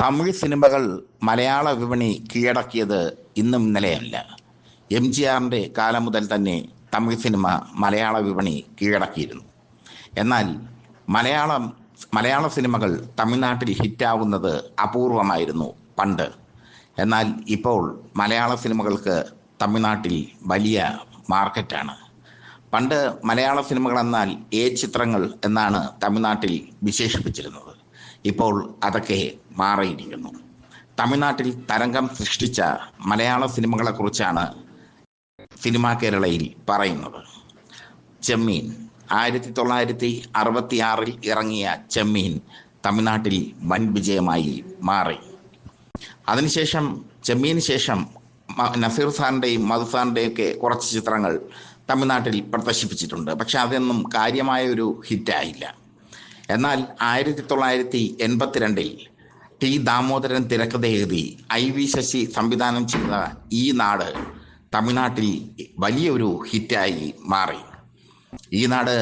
തമിഴ് സിനിമകൾ മലയാള വിപണി കീഴടക്കിയത് ഇന്നും ഇന്നലെയല്ല. എം ജി ആറിന്റെ കാലം മുതൽ തന്നെ തമിഴ് സിനിമ മലയാള വിപണി കീഴടക്കിയിരുന്നു. എന്നാൽ മലയാളം മലയാള സിനിമകൾ തമിഴ്നാട്ടിൽ ഹിറ്റാവുന്നത് അപൂർവമായിരുന്നു പണ്ട്. എന്നാൽ ഇപ്പോൾ മലയാള സിനിമകൾക്ക് തമിഴ്നാട്ടിൽ വലിയ മാർക്കറ്റാണ്. പണ്ട് മലയാള സിനിമകൾ എന്നാൽ എ ചിത്രങ്ങൾ എന്നാണ് തമിഴ്നാട്ടിൽ വിശേഷിപ്പിച്ചിരുന്നത്. ഇപ്പോൾ അതൊക്കെ മാറിയിരിക്കുന്നു. തമിഴ്നാട്ടിൽ തരംഗം സൃഷ്ടിച്ച മലയാള സിനിമകളെക്കുറിച്ചാണ് സിനിമാ കേരളയിൽ പറയുന്നത്. ചെമ്മീൻ. ആയിരത്തി തൊള്ളായിരത്തി അറുപത്തി ആറിൽ ഇറങ്ങിയ ചെമ്മീൻ തമിഴ്നാട്ടിൽ വൻ വിജയമായി മാറി. അതിനുശേഷം ചെമ്മീന് ശേഷം നസീർ സാറിന്റെയും മധു സാറിന്റെയും ഒക്കെ കുറച്ച് ചിത്രങ്ങൾ തമിഴ്നാട്ടിൽ പ്രദർശിപ്പിച്ചിട്ടുണ്ട്. പക്ഷെ അതൊന്നും കാര്യമായ ഒരു ഹിറ്റായില്ല. എന്നാൽ ആയിരത്തി തൊള്ളായിരത്തി എൺപത്തിരണ്ടിൽ ടി ദാമോദരൻ തിരക്കഥ എഴുതി ഐ വി ശശി സംവിധാനം ചെയ്ത ഈ നാട് തമിഴ്നാട്ടിൽ വലിയൊരു ഹിറ്റായി മാറി. ഈ നാട്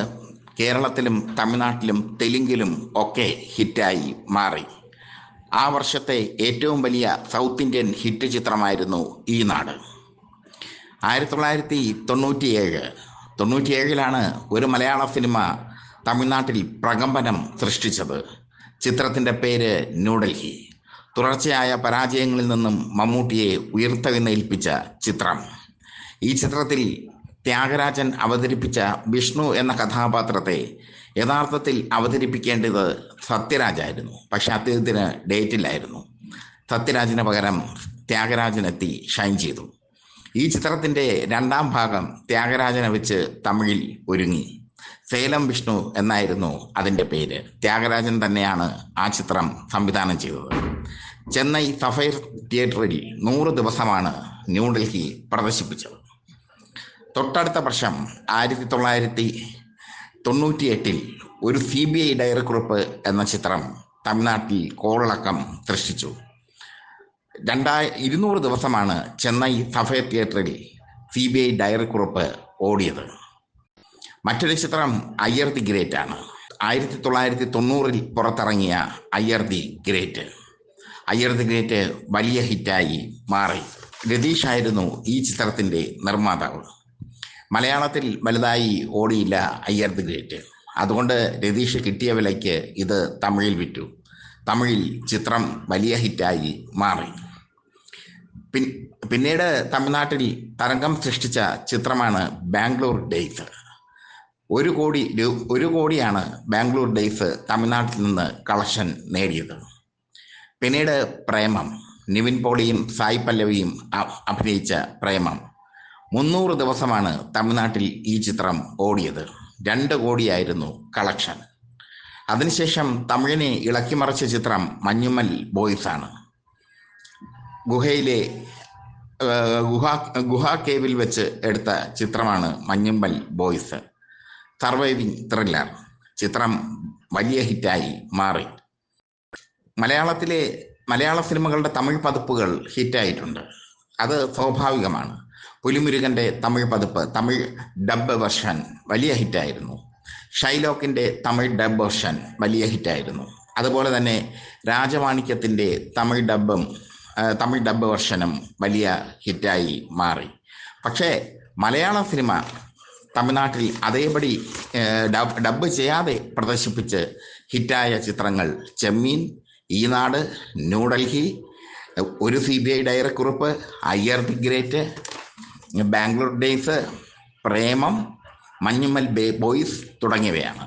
കേരളത്തിലും തമിഴ്നാട്ടിലും തെലുങ്കിലും ഒക്കെ ഹിറ്റായി മാറി. ആ വർഷത്തെ ഏറ്റവും വലിയ സൗത്ത് ഇന്ത്യൻ ഹിറ്റ് ചിത്രമായിരുന്നു ഈ നാട്. ആയിരത്തി തൊള്ളായിരത്തി തൊണ്ണൂറ്റിയേഴ് തൊണ്ണൂറ്റിയേഴിലാണ് ഒരു മലയാള സിനിമ തമിഴ്നാട്ടിൽ പ്രകമ്പനം സൃഷ്ടിച്ചത്. ചിത്രത്തിന്റെ പേര് ന്യൂഡൽഹി. തുടർച്ചയായ പരാജയങ്ങളിൽ നിന്നും മമ്മൂട്ടിയെ ഉയർത്തെഴുന്നേൽപ്പിച്ച ചിത്രം. ഈ ചിത്രത്തിൽ ത്യാഗരാജൻ അവതരിപ്പിച്ച വിഷ്ണു എന്ന കഥാപാത്രത്തെ യഥാർത്ഥത്തിൽ അവതരിപ്പിക്കേണ്ടത് സത്യരാജായിരുന്നു. പക്ഷെ അദ്ദേഹത്തിന് ഡേറ്റില്ലായിരുന്നു. സത്യരാജിന് പകരം ത്യാഗരാജനെത്തി ഷൈൻ ചെയ്തു. ഈ ചിത്രത്തിന്റെ രണ്ടാം ഭാഗം ത്യാഗരാജനെ വെച്ച് തമിഴിൽ ഒരുങ്ങി. സേലം വിഷ്ണു എന്നായിരുന്നു അതിന്റെ പേര്. ത്യാഗരാജൻ തന്നെയാണ് ആ ചിത്രം സംവിധാനം ചെയ്തത്. ചെന്നൈ സഫൈർ തിയേറ്ററിൽ നൂറ് ദിവസമാണ് ന്യൂഡൽഹി പ്രദർശിപ്പിച്ചത്. തൊട്ടടുത്ത വർഷം ആയിരത്തി തൊള്ളായിരത്തി തൊണ്ണൂറ്റി എട്ടിൽ ഒരു സി ബി ഐ ഡയറിക്കുറിപ്പ് എന്ന ചിത്രം തമിഴ്നാട്ടിൽ കോളിളക്കം സൃഷ്ടിച്ചു. രണ്ടായി ഇരുന്നൂറ് ദിവസമാണ് ചെന്നൈ സഫൈർ തിയേറ്ററിൽ സി ബി ഐ ഡയറിക്കുറിപ്പ് ഓടിയത്. മറ്റൊരു ചിത്രം അയ്യർ ദി ഗ്രേറ്റ് ആണ്. ആയിരത്തി തൊള്ളായിരത്തി തൊണ്ണൂറിൽ പുറത്തിറങ്ങിയ Iyer the great Iyer the great വലിയ ഹിറ്റായി മാറി. രതീഷ് ആയിരുന്നു ഈ ചിത്രത്തിന്റെ നിർമ്മാതാവ്. മലയാളത്തിൽ വലുതായി ഓടിയില്ല അയ്യർ ദി ഗ്രേറ്റ് അതുകൊണ്ട് രതീഷ് കിട്ടിയ വിലയ്ക്ക് ഇത് തമിഴിൽ വിറ്റു. തമിഴിൽ ചിത്രം വലിയ ഹിറ്റായി മാറി. പിന്നീട് തമിഴ്നാട്ടിൽ തരംഗം സൃഷ്ടിച്ച ചിത്രമാണ് ബാംഗ്ലൂർ ഡേയ്സ് ഒരു കോടി ഒരു കോടിയാണ് ബാംഗ്ലൂർ ഡേയ്സ് തമിഴ്നാട്ടിൽ നിന്ന് കളക്ഷൻ നേടിയത്. പിന്നീട് പ്രേമം. നിവിൻ പോളിയും സായി പല്ലവിയും അഭിനയിച്ച പ്രേമം. മുന്നൂറ് ദിവസമാണ് തമിഴ്നാട്ടിൽ ഈ ചിത്രം ഓടിയത്. രണ്ട് കോടിയായിരുന്നു കളക്ഷൻ. അതിനുശേഷം തമിഴിനെ ഇളക്കിമറിച്ച ചിത്രം മഞ്ഞുമൽ ബോയ്സ് ആണ്. ഗുഹയിലെ ഗുഹ ഗുഹ കേവിൽ വെച്ച് എടുത്ത ചിത്രമാണ് മഞ്ഞുമ്പൽ ബോയ്സ്. സർവൈവിങ് ത്രില്ലർ ചിത്രം വലിയ ഹിറ്റായി മാറി. മലയാളത്തിലെ മലയാള സിനിമകളുടെ തമിഴ് പതിപ്പുകൾ ഹിറ്റായിട്ടുണ്ട്. അത് സ്വാഭാവികമാണ്. പുലിമുരുകന്റെ തമിഴ് പതിപ്പ് തമിഴ് ഡബ് വെർഷൻ വലിയ ഹിറ്റായിരുന്നു. ഷൈലോക്കിന്റെ തമിഴ് ഡബ് വെർഷൻ വലിയ ഹിറ്റായിരുന്നു. അതുപോലെ തന്നെ രാജമാണിക്യത്തിന്റെ തമിഴ് ഡബും തമിഴ് ഡബ് വെർഷനും വലിയ ഹിറ്റായി മാറി. പക്ഷേ മലയാള സിനിമ തമിഴ്നാട്ടിൽ അതേപടി ഡബ് ഡബ് ചെയ്യാതെ പ്രദർശിപ്പിച്ച് ഹിറ്റായ ചിത്രങ്ങൾ ചെമ്മീൻ ഈനാട് നാട് ന്യൂഡൽഹി ഒരു C B I ഡയറക്കുറിപ്പ് Iyer the great Bangalore days Premam Manjummel bay boys തുടങ്ങിയവയാണ്.